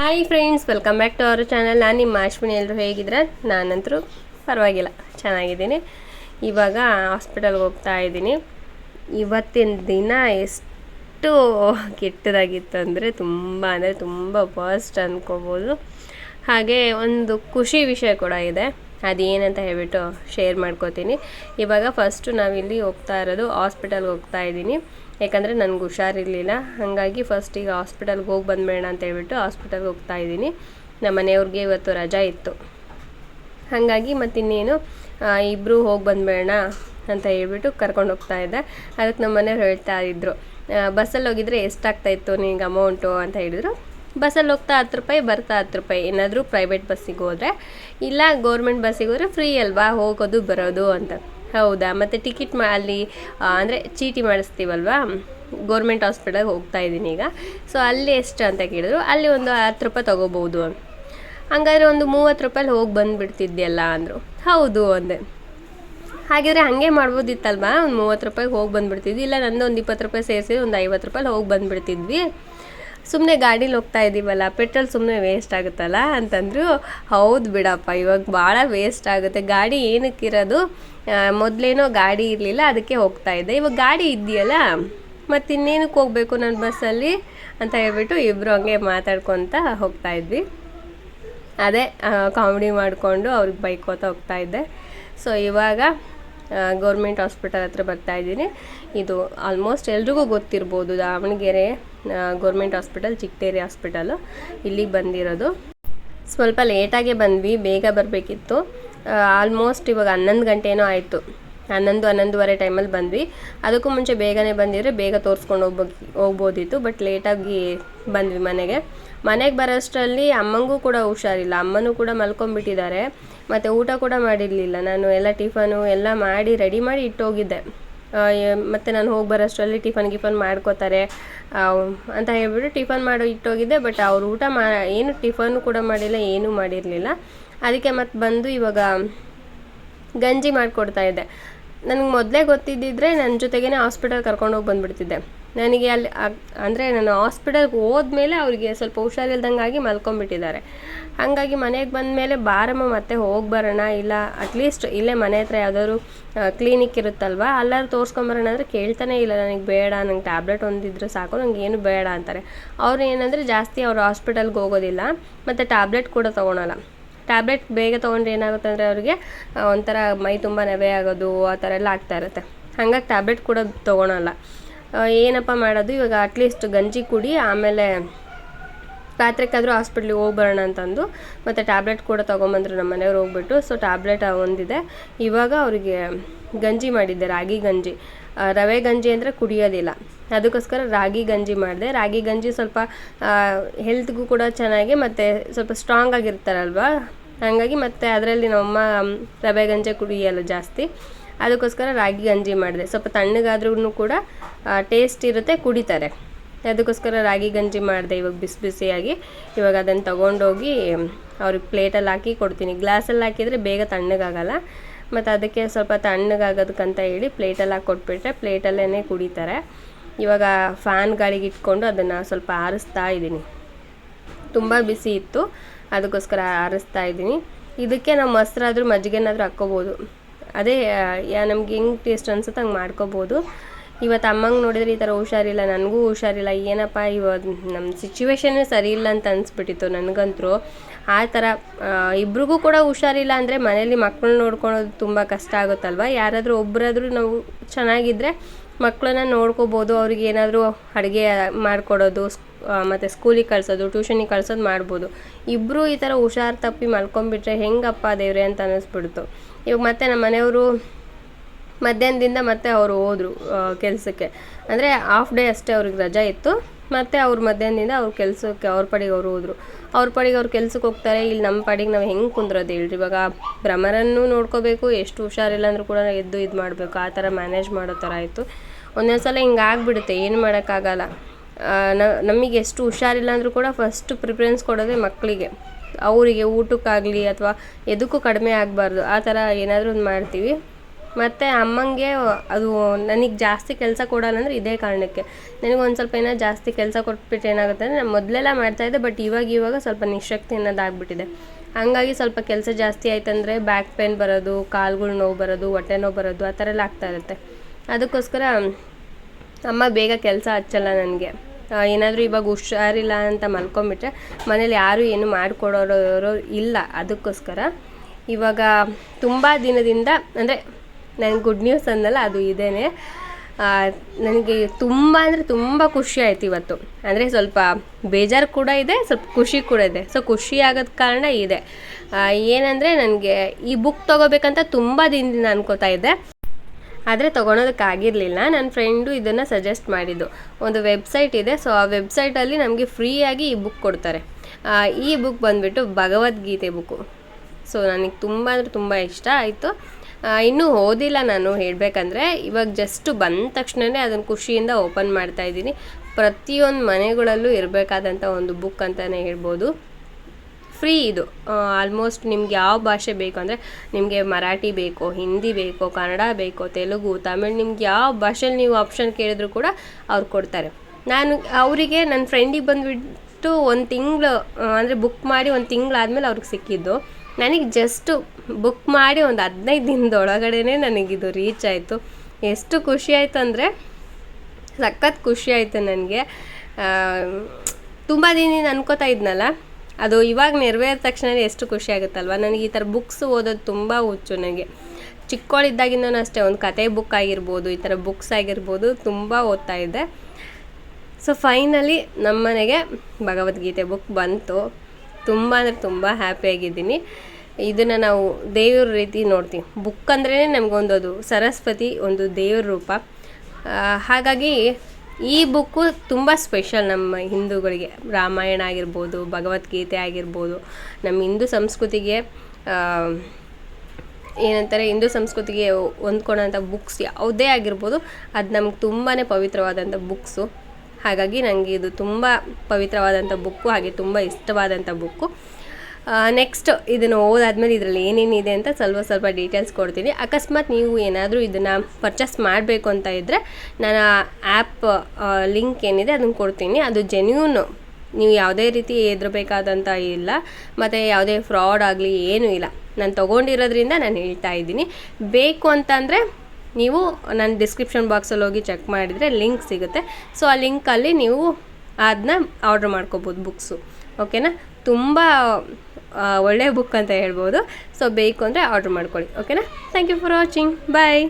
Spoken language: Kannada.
Hi friends welcome back to our channel ನಾನು ನಿಮ್ಮ ಅಶ್ವಿನಿ ಎಲ್ಲರೂ ಹೇಗಿದ್ರೆ ನಾನಂತರೂ ಪರವಾಗಿಲ್ಲ, ಚೆನ್ನಾಗಿದ್ದೀನಿ. ಇವಾಗ ಹಾಸ್ಪಿಟಲ್ಗೆ ಹೋಗ್ತಾ ಇದ್ದೀನಿ. ಇವತ್ತಿನ ದಿನ ಎಷ್ಟು ಕೆಟ್ಟದಾಗಿತ್ತು ಅಂದರೆ ತುಂಬ ಅಂದರೆ ತುಂಬ ಫಸ್ಟ್ ಅಂದ್ಕೋಬೋದು ಹಾಗೆ ಒಂದು ಖುಷಿ ವಿಷಯ ಕೂಡ ಇದೆ. ಅದೇನಂತ ಹೇಳ್ಬಿಟ್ಟು ಶೇರ್ ಮಾಡ್ಕೋತೀನಿ. ಇವಾಗ ಫಸ್ಟು ನಾವಿಲ್ಲಿ ಹೋಗ್ತಾ ಇರೋದು ಹಾಸ್ಪಿಟಲ್ಗೆ ಹೋಗ್ತಾ ಇದ್ದೀನಿ. ಯಾಕಂದರೆ ನನಗೆ ಹುಷಾರಿರಲಿಲ್ಲ. ಹಾಗಾಗಿ ಫಸ್ಟ್ ಈಗ ಹಾಸ್ಪಿಟಲ್ಗೆ ಹೋಗಿ ಬಂದ್ಬೇಡ ಅಂತ ಹೇಳ್ಬಿಟ್ಟು ಹಾಸ್ಪಿಟಲ್ಗೆ ಹೋಗ್ತಾ ಇದ್ದೀನಿ. ನಮ್ಮ ಮನೆಯವ್ರಿಗೆ ಇವತ್ತು ರಜಾ ಇತ್ತು. ಹಾಗಾಗಿ ಮತ್ತಿನ್ನೇನು ಇಬ್ಬರು ಹೋಗಿ ಬಂದ್ಬೇಡ ಅಂತ ಹೇಳ್ಬಿಟ್ಟು ಕರ್ಕೊಂಡು ಹೋಗ್ತಾ ಇದ್ದೆ. ಅದಕ್ಕೆ ನಮ್ಮ ಮನೆಯವ್ರು ಹೇಳ್ತಾ ಇದ್ದರು ಬಸ್ಸಲ್ಲಿ ಹೋಗಿದ್ರೆ ಎಷ್ಟಾಗ್ತಾಯಿತ್ತು ನಿನಗೆ ಅಮೌಂಟು ಅಂತ ಹೇಳಿದರು. ಬಸ್ಸಲ್ಲಿ ಹೋಗ್ತಾ ಹತ್ತು ರೂಪಾಯಿ, ಬರ್ತಾ ಹತ್ತು ರೂಪಾಯಿ. ಏನಾದರೂ ಪ್ರೈವೇಟ್ ಬಸ್ಸಿಗೆ ಹೋದರೆ, ಇಲ್ಲ ಗೌರ್ಮೆಂಟ್ ಬಸ್ಸಿಗೆ ಹೋದರೆ ಫ್ರೀ ಅಲ್ವಾ? ಹೋಗೋದು, ಬರೋದು ಅಂತ. ಹೌದಾ? ಮತ್ತು ಟಿಕೆಟ್ ಮಾ ಅಲ್ಲಿ ಅಂದರೆ ಚೀಟಿ ಮಾಡಿಸ್ತೀವಲ್ವಾ? ಗೌರ್ಮೆಂಟ್ ಹಾಸ್ಪಿಟಲ್ಗೆ ಹೋಗ್ತಾ ಇದ್ದೀನಿ ಈಗ. ಸೊ ಅಲ್ಲಿ ಎಷ್ಟು ಅಂತ ಕೇಳಿದ್ರು, ಅಲ್ಲಿ ಒಂದು ಹತ್ತು ರೂಪಾಯಿ ತೊಗೋಬೋದು ಹಂಗಾದ್ರೆ ಒಂದು ಮೂವತ್ತು ರೂಪಾಯಲ್ಲಿ ಹೋಗಿ ಬಂದುಬಿಡ್ತಿದ್ಯಲ್ಲ ಅಂದರು. ಹೌದು ಅಂದೆ. ಹಾಗಿದ್ರೆ ಹಾಗೆ ಮಾಡ್ಬೋದಿತ್ತಲ್ವಾ? ಒಂದು ಮೂವತ್ತು ರೂಪಾಯಿಗೆ ಹೋಗಿ ಬಂದುಬಿಡ್ತಿದ್ವಿ. ಇಲ್ಲ ನಂದು ಒಂದು ಇಪ್ಪತ್ತು ರೂಪಾಯಿ ಸೇರಿಸಿ ಒಂದು ಐವತ್ತು ರೂಪಾಯಲ್ಲಿ ಹೋಗಿ ಬಂದುಬಿಡ್ತಿದ್ವಿ. ಸುಮ್ಮನೆ ಗಾಡೀಲಿ ಹೋಗ್ತಾ ಇದ್ದೀವಲ್ಲ ಪೆಟ್ರೋಲ್ ಸುಮ್ಮನೆ ವೇಸ್ಟ್ ಆಗುತ್ತಲ್ಲ? ಅಂತಂದರು, ಹೌದು ಬಿಡಪ್ಪ, ಇವಾಗ ಭಾಳ ವೇಸ್ಟ್ ಆಗುತ್ತೆ. ಗಾಡಿ ಏನಕ್ಕಿರೋದು? ಮೊದಲೇನೋ ಗಾಡಿ ಇರಲಿಲ್ಲ, ಅದಕ್ಕೆ ಹೋಗ್ತಾ ಇದ್ದೆ. ಇವಾಗ ಗಾಡಿ ಇದೆಯಲ್ಲ ಮತ್ತು ಇನ್ನೇನಕ್ಕೆ ಹೋಗಬೇಕು ನನ್ನ ಬಸ್ಸಲ್ಲಿ ಅಂತ ಹೇಳ್ಬಿಟ್ಟು ಇಬ್ಬರು ಹಂಗೆ ಮಾತಾಡ್ಕೊತ ಹೋಗ್ತಾ ಇದ್ವಿ. ಅದೇ ಕಾಮಿಡಿ ಮಾಡಿಕೊಂಡು ಅವ್ರಿಗೆ ಬೈಕೋತ ಹೋಗ್ತಾ ಇದ್ದೆ. ಸೊ ಇವಾಗ ಗೌರ್ಮೆಂಟ್ ಹಾಸ್ಪಿಟಲ್ ಹತ್ರ ಬರ್ತಾ ಇದ್ದೀನಿ. ಇದು ಆಲ್ಮೋಸ್ಟ್ ಎಲ್ರಿಗೂ ಗೊತ್ತಿರ್ಬೋದು, Davangere. Government hospital Chikkeri hospital. ಇಲ್ಲಿಗೆ ಬಂದಿರೋದು. ಸ್ವಲ್ಪ ಲೇಟಾಗೆ ಬಂದ್ವಿ, ಬೇಗ ಬರಬೇಕಿತ್ತು. ಆಲ್ಮೋಸ್ಟ್ ಇವಾಗ ಹನ್ನೊಂದು ಗಂಟೆನೋ ಆಯಿತು. ಹನ್ನೊಂದು, ಹನ್ನೊಂದುವರೆ ಟೈಮಲ್ಲಿ ಬಂದ್ವಿ. ಅದಕ್ಕೂ ಮುಂಚೆ ಬೇಗನೆ ಬಂದಿದ್ರೆ ಬೇಗ ತೋರಿಸ್ಕೊಂಡು ಹೋಗ್ಬೇಕು ಹೋಗ್ಬೋದಿತ್ತು ಬಟ್ ಲೇಟಾಗಿ ಬಂದ್ವಿ ಮನೆಗೆ. ಮನೆಗೆ ಬರೋಷ್ಟರಲ್ಲಿ ಅಮ್ಮಂಗೂ ಕೂಡ ಹುಷಾರಿಲ್ಲ. ಅಮ್ಮನೂ ಕೂಡ ಮಲ್ಕೊಂಡ್ಬಿಟ್ಟಿದ್ದಾರೆ. ಮತ್ತು ಊಟ ಕೂಡ ಮಾಡಿರಲಿಲ್ಲ. ನಾನು ಎಲ್ಲ ಟಿಫನು ಎಲ್ಲ ಮಾಡಿ ರೆಡಿ ಮಾಡಿ ಇಟ್ಟೋಗಿದ್ದೆ. ಮತ್ತು ನಾನು ಹೋಗಿ ಬರೋಷ್ಟರಲ್ಲಿ ಟಿಫನ್ ಗಿಫನ್ ಮಾಡ್ಕೋತಾರೆ. ಅಂತ ಹೇಳ್ಬಿಟ್ಟು ಟಿಫನ್ ಮಾಡಿ ಇಟ್ಟೋಗಿದ್ದೆ ಬಟ್ ಅವ್ರು ಊಟ ಮಾ, ಏನು ಟಿಫನ್ನು ಕೂಡ ಮಾಡಿಲ್ಲ, ಏನೂ ಮಾಡಿರಲಿಲ್ಲ. ಅದಕ್ಕೆ ಮತ್ತೆ ಬಂದು ಇವಾಗ ಗಂಜಿ ಮಾಡಿಕೊಡ್ತಾ ಇದ್ದೆ. ನನಗೆ ಮೊದಲೇ ಗೊತ್ತಿದ್ದಿದ್ರೆ ನನ್ನ ಜೊತೆಗೇ ಹಾಸ್ಪಿಟಲ್ ಕರ್ಕೊಂಡೋಗಿ ಬಂದುಬಿಡ್ತಿದ್ದೆ. ನನಗೆ ಅಲ್ಲಿ ಅಂದರೆ ನಾನು ಹಾಸ್ಪಿಟಲ್ಗೆ ಹೋದ್ಮೇಲೆ ಅವರಿಗೆ ಸ್ವಲ್ಪ ಹುಷಾರಿಲ್ದಂಗಾಗಿ ಮಲ್ಕೊಂಡ್ಬಿಟ್ಟಿದ್ದಾರೆ. ಹಾಗಾಗಿ ಮನೆಗೆ ಬಂದ ಮೇಲೆ ಬಾರಮ್ಮ ಮತ್ತೆ ಹೋಗಿ ಬರೋಣ, ಇಲ್ಲ ಅಟ್ಲೀಸ್ಟ್ ಇಲ್ಲೇ ಮನೆ ಹತ್ರ ಯಾವುದಾದ್ರು ಕ್ಲಿನಿಕ್ ಇರುತ್ತಲ್ವ, ಅಲ್ಲಾದ್ರು ತೋರಿಸ್ಕೊಂಬರೋಣ ಅಂದರೆ ಕೇಳ್ತಾನೆ ಇಲ್ಲ, ನನಗೆ ಬೇಡ, ನಂಗೆ ಟ್ಯಾಬ್ಲೆಟ್ ಒಂದಿದ್ರೆ ಸಾಕು, ನಂಗೆ ಏನು ಬೇಡ ಅಂತಾರೆ. ಅವ್ರು ಏನಂದರೆ ಜಾಸ್ತಿ ಅವ್ರು ಹಾಸ್ಪಿಟಲ್ಗೆ ಹೋಗೋದಿಲ್ಲ, ಮತ್ತು ಟ್ಯಾಬ್ಲೆಟ್ ಕೂಡ ತೊಗೊಳಲ್ಲ. ಟ್ಯಾಬ್ಲೆಟ್ ಬೇಗ ತೊಗೊಂಡ್ರೆ ಏನಾಗುತ್ತೆ ಅಂದರೆ ಅವ್ರಿಗೆ ಒಂಥರ ಮೈ ತುಂಬ ನೆವೆ ಆಗೋದು, ಆ ಥರ ಎಲ್ಲ ಆಗ್ತಾ ಇರುತ್ತೆ. ಹಾಗಾಗಿ ಟ್ಯಾಬ್ಲೆಟ್ ಕೂಡ ತೊಗೊಳಲ್ಲ. ಏನಪ್ಪ ಮಾಡೋದು, ಇವಾಗ ಅಟ್ಲೀಸ್ಟ್ ಗಂಜಿ ಕುಡಿ, ಆಮೇಲೆ ರಾತ್ರಿಗಾದರೂ ಹಾಸ್ಪಿಟ್ಲಿಗೆ ಹೋಗ್ಬರೋಣ ಅಂತಂದು. ಮತ್ತು ಟ್ಯಾಬ್ಲೆಟ್ ಕೂಡ ತೊಗೊಂಬಂದ್ರು ನಮ್ಮ ಮನೆಯವ್ರು ಹೋಗ್ಬಿಟ್ಟು. ಸೊ ಟ್ಯಾಬ್ಲೆಟ್ ಒಂದಿದೆ. ಇವಾಗ ಅವರಿಗೆ ಗಂಜಿ ಮಾಡಿದ್ದೆ, ರಾಗಿ ಗಂಜಿ. ರವೆ ಗಂಜಿ ಅಂದರೆ ಕುಡಿಯೋದಿಲ್ಲ. ಅದಕ್ಕೋಸ್ಕರ ರಾಗಿ ಗಂಜಿ ಮಾಡಿದೆ. ರಾಗಿ ಗಂಜಿ ಸ್ವಲ್ಪ ಹೆಲ್ತ್ಗೂ ಕೂಡ ಚೆನ್ನಾಗಿ, ಮತ್ತು ಸ್ವಲ್ಪ ಸ್ಟ್ರಾಂಗ್ ಆಗಿರ್ತಾರಲ್ವ? ಹಾಗಾಗಿ ಮತ್ತು ಅದರಲ್ಲಿ ನಮ್ಮಮ್ಮ ರವೆ ಗಂಜಿ ಕುಡಿಯಲ್ಲ ಜಾಸ್ತಿ. ಅದಕ್ಕೋಸ್ಕರ ರಾಗಿ ಗಂಜಿ ಮಾಡಿದೆ. ಸ್ವಲ್ಪ ತಣ್ಣಗಾದ್ರೂ ಕೂಡ ಟೇಸ್ಟ್ ಇರುತ್ತೆ, ಕುಡಿತಾರೆ. ಅದಕ್ಕೋಸ್ಕರ ರಾಗಿ ಗಂಜಿ ಮಾಡಿದೆ ಇವಾಗ ಬಿಸಿ ಬಿಸಿಯಾಗಿ. ಇವಾಗ ಅದನ್ನು ತೊಗೊಂಡೋಗಿ ಅವ್ರಿಗೆ ಪ್ಲೇಟಲ್ಲಿ ಹಾಕಿ ಕೊಡ್ತೀನಿ. ಗ್ಲಾಸಲ್ಲಿ ಹಾಕಿದರೆ ಬೇಗ ತಣ್ಣಗಾಗಲ್ಲ. ಮತ್ತು ಅದಕ್ಕೆ ಸ್ವಲ್ಪ ತಣ್ಣಗಾಗೋದಕ್ಕಂತ ಹೇಳಿ ಪ್ಲೇಟಲ್ಲಿ ಹಾಕಿ ಕೊಟ್ಬಿಟ್ರೆ ಪ್ಲೇಟಲ್ಲೇ ಕುಡಿತಾರೆ. ಇವಾಗ ಫ್ಯಾನ್ ಗಾಳಿಗೆ ಇಟ್ಕೊಂಡು ಅದನ್ನು ಸ್ವಲ್ಪ ಆರಿಸ್ತಾ ಇದ್ದೀನಿ. ತುಂಬ ಬಿಸಿ ಇತ್ತು. ಅದಕ್ಕೋಸ್ಕರ ಆರಿಸ್ತಾ ಇದ್ದೀನಿ. ಇದಕ್ಕೆ ನಾವು ಮೊಸರಾದರೂ ಮಜ್ಜಿಗೆನಾದರೂ ಹಾಕ್ಕೋಬೋದು. ಅದೇ ಯಾ, ನಮ್ಗೆ ಹೆಂಗೆ ಟೇಸ್ಟ್ ಅನ್ಸುತ್ತೆ ಹಂಗೆ ಮಾಡ್ಕೋಬೋದು. ಇವತ್ತು ಅಮ್ಮಂಗೆ ನೋಡಿದ್ರೆ ಈ ಥರ ಹುಷಾರಿಲ್ಲ, ನನಗೂ ಹುಷಾರಿಲ್ಲ, ಏನಪ್ಪ ಇವತ್ತು ನಮ್ಮ ಸಿಚುವೇಶನ್ನೇ ಸರಿ ಇಲ್ಲ ಅಂತ ಅನಿಸ್ಬಿಟ್ಟಿತ್ತು ನನಗಂತೂ ಆ ಥರ ಇಬ್ರಿಗೂ ಕೂಡ ಹುಷಾರಿಲ್ಲ ಅಂದರೆ ಮನೇಲಿ ಮಕ್ಕಳನ್ನ ನೋಡ್ಕೊಳೋದು ತುಂಬ ಕಷ್ಟ ಆಗುತ್ತಲ್ವ? ಯಾರಾದರೂ ಒಬ್ಬರಾದರೂ ನಾವು ಚೆನ್ನಾಗಿದ್ದರೆ ಮಕ್ಕಳನ್ನ ನೋಡ್ಕೋಬೋದು, ಅವ್ರಿಗೆ ಏನಾದರೂ ಅಡುಗೆ ಮಾಡಿಕೊಡೋದು ಮತ್ತು ಸ್ಕೂಲಿಗೆ ಕಳಿಸೋದು ಟ್ಯೂಷನಿಗೆ ಕಳ್ಸೋದು ಮಾಡ್ಬೋದು. ಇಬ್ಬರು ಈ ಥರ ಹುಷಾರು ತಪ್ಪಿ ಮಲ್ಕೊಂಡ್ಬಿಟ್ರೆ ಹೆಂಗಪ್ಪ ದೇವ್ರೆ ಅಂತ ಅನ್ನಿಸ್ಬಿಡ್ತು ಇವಾಗ ಮತ್ತೆ ನಮ್ಮ ಮನೆಯವರು ಮಧ್ಯಾಹ್ನದಿಂದ ಮತ್ತೆ ಅವರು ಹೋದರು ಕೆಲಸಕ್ಕೆ. ಅಂದರೆ ಹಾಫ್ ಡೇ ಅಷ್ಟೇ ಅವ್ರಿಗೆ ರಜಾ ಇತ್ತು. ಮತ್ತು ಅವ್ರ ಮಧ್ಯಾಹ್ನದಿಂದ ಅವ್ರ ಕೆಲಸಕ್ಕೆ, ಅವ್ರ ಪಾಡಿಗೆ ಅವರು ಹೋದರು. ಅವ್ರ ಪಾಡಿಗೆ ಅವ್ರ ಕೆಲ್ಸಕ್ಕೆ ಹೋಗ್ತಾರೆ. ಇಲ್ಲಿ ನಮ್ಮ ಪಾಡಿಗೆ ನಾವು ಹೆಂಗೆ ಕುಂದ್ರೋದು ಹೇಳ್ರಿ? ಇವಾಗ ಭ್ರಮರನ್ನು ನೋಡ್ಕೋಬೇಕು, ಎಷ್ಟು ಹುಷಾರಿಲ್ಲ ಅಂದರೂ ಕೂಡ ಎದ್ದು ಇದು ಮಾಡಬೇಕು. ಆ ಥರ ಮ್ಯಾನೇಜ್ ಮಾಡೋ ಥರ ಆಯಿತು. ಒಂದೊಂದು ಸಲ ಹಿಂಗೆ ಆಗಿಬಿಡುತ್ತೆ, ಏನು ಮಾಡೋಕ್ಕಾಗಲ್ಲ. ನಮಗೆ ಎಷ್ಟು ಹುಷಾರಿಲ್ಲ ಅಂದರೂ ಕೂಡ ಫಸ್ಟ್ ಪ್ರಿಫರೆನ್ಸ್ ಕೊಡೋದೇ ಮಕ್ಕಳಿಗೆ ಅವರಿಗೆ ಊಟಕ್ಕಾಗಲಿ ಅಥವಾ ಎದಕ್ಕೂ ಕಡಿಮೆ ಆಗಬಾರ್ದು, ಆ ಥರ ಏನಾದರೂ ಒಂದು ಮಾಡ್ತೀವಿ. ಮತ್ತು ಅಮ್ಮಂಗೆ ಅದು ನನಗೆ ಜಾಸ್ತಿ ಕೆಲಸ ಕೊಡಲ್ಲ ಅಂದರೆ ಇದೇ ಕಾರಣಕ್ಕೆ. ನನಗೆ ಒಂದು ಸ್ವಲ್ಪ ಏನೋ ಜಾಸ್ತಿ ಕೆಲಸ ಕೊಟ್ಬಿಟ್ಟು ಏನಾಗುತ್ತೆ ಅಂದರೆ ನಾನು ಮೊದಲೆಲ್ಲ ಮಾಡ್ತಾಯಿದ್ದೆ ಬಟ್ ಇವಾಗ ಇವಾಗ ಸ್ವಲ್ಪ ನಿಶಕ್ತಿ ಅನ್ನೋದಾಗ್ಬಿಟ್ಟಿದೆ ಹಂಗಾಗಿ ಸ್ವಲ್ಪ ಕೆಲಸ ಜಾಸ್ತಿ ಆಯ್ತಂದರೆ ಬ್ಯಾಕ್ ಪೇನ್ ಬರೋದು, ಕಾಲುಗಳು ನೋವು ಬರೋದು, ಹೊಟ್ಟೆ ನೋವು ಬರೋದು, ಆ ಥರ ಎಲ್ಲ ಆಗ್ತಾ ಇರುತ್ತೆ. ಅದಕ್ಕೋಸ್ಕರ ಅಮ್ಮ ಬೇಗ ಕೆಲಸ ಹಚ್ಚಲ್ಲ ನನಗೆ. ಏನಾದರೂ ಇವಾಗ ಹುಷಾರಿಲ್ಲ ಅಂತ ಮಲ್ಕೊಂಬಿಟ್ರೆ ಮನೇಲಿ ಯಾರೂ ಏನು ಮಾಡಿಕೊಡೋರು ಇಲ್ಲ ಅದಕ್ಕೋಸ್ಕರ. ಇವಾಗ ತುಂಬ ದಿನದಿಂದ, ಅಂದರೆ ನನಗೆ ಗುಡ್ ನ್ಯೂಸ್ ಅಂದಲ್ಲ ಅದು ಇದೇನೆ. ನನಗೆ ತುಂಬ ಅಂದರೆ ತುಂಬ ಖುಷಿ ಆಯ್ತು ಇವತ್ತು. ಅಂದರೆ ಸ್ವಲ್ಪ ಬೇಜಾರು ಕೂಡ ಇದೆ, ಸ್ವಲ್ಪ ಖುಷಿ ಕೂಡ ಇದೆ. ಸೊ ಖುಷಿ ಆಗೋದ ಕಾರಣ ಇದೆ. ಏನಂದರೆ ನನಗೆ ಈ ಬುಕ್ ತೊಗೋಬೇಕಂತ ತುಂಬ ದಿನದಿಂದ ಅನ್ಕೋತಾ ಇದ್ದೆ. ಆದರೆ ತೊಗೊಳೋದಕ್ಕಾಗಿರಲಿಲ್ಲ ನನ್ನ ಫ್ರೆಂಡು ಇದನ್ನು ಸಜೆಸ್ಟ್ ಮಾಡಿದ್ದು. ಒಂದು ವೆಬ್ಸೈಟ್ ಇದೆ ಸೊ ಆ ವೆಬ್ಸೈಟಲ್ಲಿ ನಮಗೆ ಫ್ರೀಯಾಗಿ ಈ ಬುಕ್ ಕೊಡ್ತಾರೆ. ಈ ಬುಕ್ ಬಂದುಬಿಟ್ಟು ಭಗವದ್ಗೀತೆ ಬುಕ್ಕು ಸೊ ನನಗೆ ತುಂಬ ಅಂದರೆ ತುಂಬ ಇಷ್ಟ ಆಯಿತು. ಇನ್ನೂ ಓದಿಲ್ಲ ನಾನು ಹೇಳಬೇಕಂದ್ರೆ, ಇವಾಗ ಜಸ್ಟು ಬಂದ ತಕ್ಷಣವೇ ಅದನ್ನು ಖುಷಿಯಿಂದ ಓಪನ್ ಮಾಡ್ತಾ ಇದ್ದೀನಿ. ಪ್ರತಿಯೊಂದು ಮನೆಗಳಲ್ಲೂ ಇರಬೇಕಾದಂಥ ಒಂದು ಬುಕ್ ಅಂತಲೇ ಹೇಳ್ಬೋದು. ಫ್ರೀ ಇದು. ಆಲ್ಮೋಸ್ಟ್ ನಿಮ್ಗೆ ಯಾವ ಭಾಷೆ ಬೇಕು ಅಂದರೆ ನಿಮಗೆ ಮರಾಠಿ ಬೇಕೋ, ಹಿಂದಿ ಬೇಕೋ, ಕನ್ನಡ ಬೇಕೋ, ತೆಲುಗು, ತಮಿಳ್ ನಿಮ್ಗೆ ಯಾವ ಭಾಷೆಲಿ ನೀವು ಆಪ್ಷನ್ ಕೇಳಿದ್ರು ಕೂಡ ಅವ್ರು ಕೊಡ್ತಾರೆ. ನಾನು ಅವರಿಗೆ ನನ್ನ ಫ್ರೆಂಡಿಗೆ ಬಂದುಬಿಟ್ಟು ಒಂದು ತಿಂಗಳು ಅಂದರೆ ಬುಕ್ ಮಾಡಿ ಒಂದು ತಿಂಗಳಾದಮೇಲೆ ಅವ್ರಿಗೆ ಸಿಕ್ಕಿದ್ದು. ನನಗೆ ಜಸ್ಟು ಬುಕ್ ಮಾಡಿ ಒಂದು ಹದಿನೈದು ದಿನದೊಳಗಡೆನೇ ನನಗಿದು ರೀಚ್ ಆಯಿತು. ಎಷ್ಟು ಖುಷಿ ಆಯಿತು ಅಂದರೆ, ಸಖತ್ ಖುಷಿ ಆಯಿತು ನನಗೆ. ತುಂಬ ದಿನ ಅನ್ಕೋತಾ ಇದ್ನಲ್ಲ? ಅದು ಇವಾಗ ನೆರವೇರಿದ ತಕ್ಷಣ ಎಷ್ಟು ಖುಷಿ ಆಗುತ್ತಲ್ವ? ನನಗೆ ಈ ಥರ ಬುಕ್ಸ್ ಓದೋದು ತುಂಬ ಹುಚ್ಚು ನನಗೆ ಚಿಕ್ಕವಳಿದ್ದಾಗಿಂದನೂ ಅಷ್ಟೇ, ಒಂದು ಕತೆ ಬುಕ್ ಆಗಿರ್ಬೋದು, ಈ ಥರ ಬುಕ್ಸ್ ಆಗಿರ್ಬೋದು ತುಂಬ ಓದ್ತಾ ಇದ್ದೆ. ಸೊ ಫೈನಲಿ ನಮ್ಮನೆಗೆ ಭಗವದ್ಗೀತೆ ಬುಕ್ ಬಂತು. ತುಂಬ ಅಂದರೆ ತುಂಬ ಹ್ಯಾಪಿಯಾಗಿದ್ದೀನಿ ಇದನ್ನು ನಾವು ದೇವ್ರ ರೀತಿ ನೋಡ್ತೀವಿ. ಬುಕ್ ಅಂದ್ರೇ ನಮಗೊಂದು ಅದು ಸರಸ್ವತಿ, ಒಂದು ದೇವ್ರ ರೂಪ. ಹಾಗಾಗಿ ಈ ಬುಕ್ಕು ತುಂಬ ಸ್ಪೆಷಲ್ ನಮ್ಮ ಹಿಂದೂಗಳಿಗೆ. ರಾಮಾಯಣ ಆಗಿರ್ಬೋದು, ಭಗವದ್ಗೀತೆ ಆಗಿರ್ಬೋದು, ನಮ್ಮ ಹಿಂದೂ ಸಂಸ್ಕೃತಿಗೆ ಏನಂತಾರೆ, ಹಿಂದೂ ಸಂಸ್ಕೃತಿಗೆ ಹೊಂದ್ಕೊಳ್ಳೋಂಥ ಬುಕ್ಸ್ ಯಾವುದೇ ಆಗಿರ್ಬೋದು, ಅದು ನಮ್ಗೆ ತುಂಬಾ ಪವಿತ್ರವಾದಂಥ ಬುಕ್ಸು. ಹಾಗಾಗಿ ನನಗೆ ಇದು ತುಂಬ ಪವಿತ್ರವಾದಂಥ ಬುಕ್ಕು, ಹಾಗೆ ತುಂಬ ಇಷ್ಟವಾದಂಥ ಬುಕ್ಕು. ನೆಕ್ಸ್ಟ್ ಇದನ್ನು ಓದಾದ್ಮೇಲೆ ಇದರಲ್ಲಿ ಏನೇನಿದೆ ಅಂತ ಸ್ವಲ್ಪ ಸ್ವಲ್ಪ ಡೀಟೇಲ್ಸ್ ಕೊಡ್ತೀನಿ. ಅಕಸ್ಮಾತ್ ನೀವು ಏನಾದರೂ ಇದನ್ನು ಪರ್ಚೇಸ್ ಮಾಡಬೇಕು ಅಂತ ಇದ್ದರೆ ನಾನು ಆ್ಯಪ್ ಲಿಂಕ್ ಏನಿದೆ ಅದನ್ನು ಕೊಡ್ತೀನಿ. ಅದು ಜೆನ್ಯೂನು ನೀವು ಯಾವುದೇ ರೀತಿ ಹೆದರಬೇಕಾದಂಥ ಇಲ್ಲ. ಮತ್ತು ಯಾವುದೇ ಫ್ರಾಡ್ ಆಗಲಿ ಏನೂ ಇಲ್ಲ. ನಾನು ತೊಗೊಂಡಿರೋದ್ರಿಂದ ನಾನು ಹೇಳ್ತಾ ಇದ್ದೀನಿ. ಬೇಕು ಅಂತಂದರೆ ನೀವು ನನ್ನ ಡಿಸ್ಕ್ರಿಪ್ಷನ್ ಬಾಕ್ಸಲ್ಲಿ ಹೋಗಿ ಚೆಕ್ ಮಾಡಿದರೆ ಲಿಂಕ್ ಸಿಗುತ್ತೆ. ಸೊ ಆ ಲಿಂಕಲ್ಲಿ ನೀವು ಅದನ್ನ ಆರ್ಡ್ರ್ ಮಾಡ್ಕೋಬೋದು ಬುಕ್ಸು ಓಕೆನಾ ತುಂಬ ಒಳ್ಳೆಯ ಬುಕ್ ಅಂತ ಹೇಳ್ಬೋದು. ಸೊ ಬೇಕು ಅಂದರೆ ಆರ್ಡ್ರ್ ಮಾಡ್ಕೊಳ್ಳಿ. ಓಕೆನಾ thank you for watching bye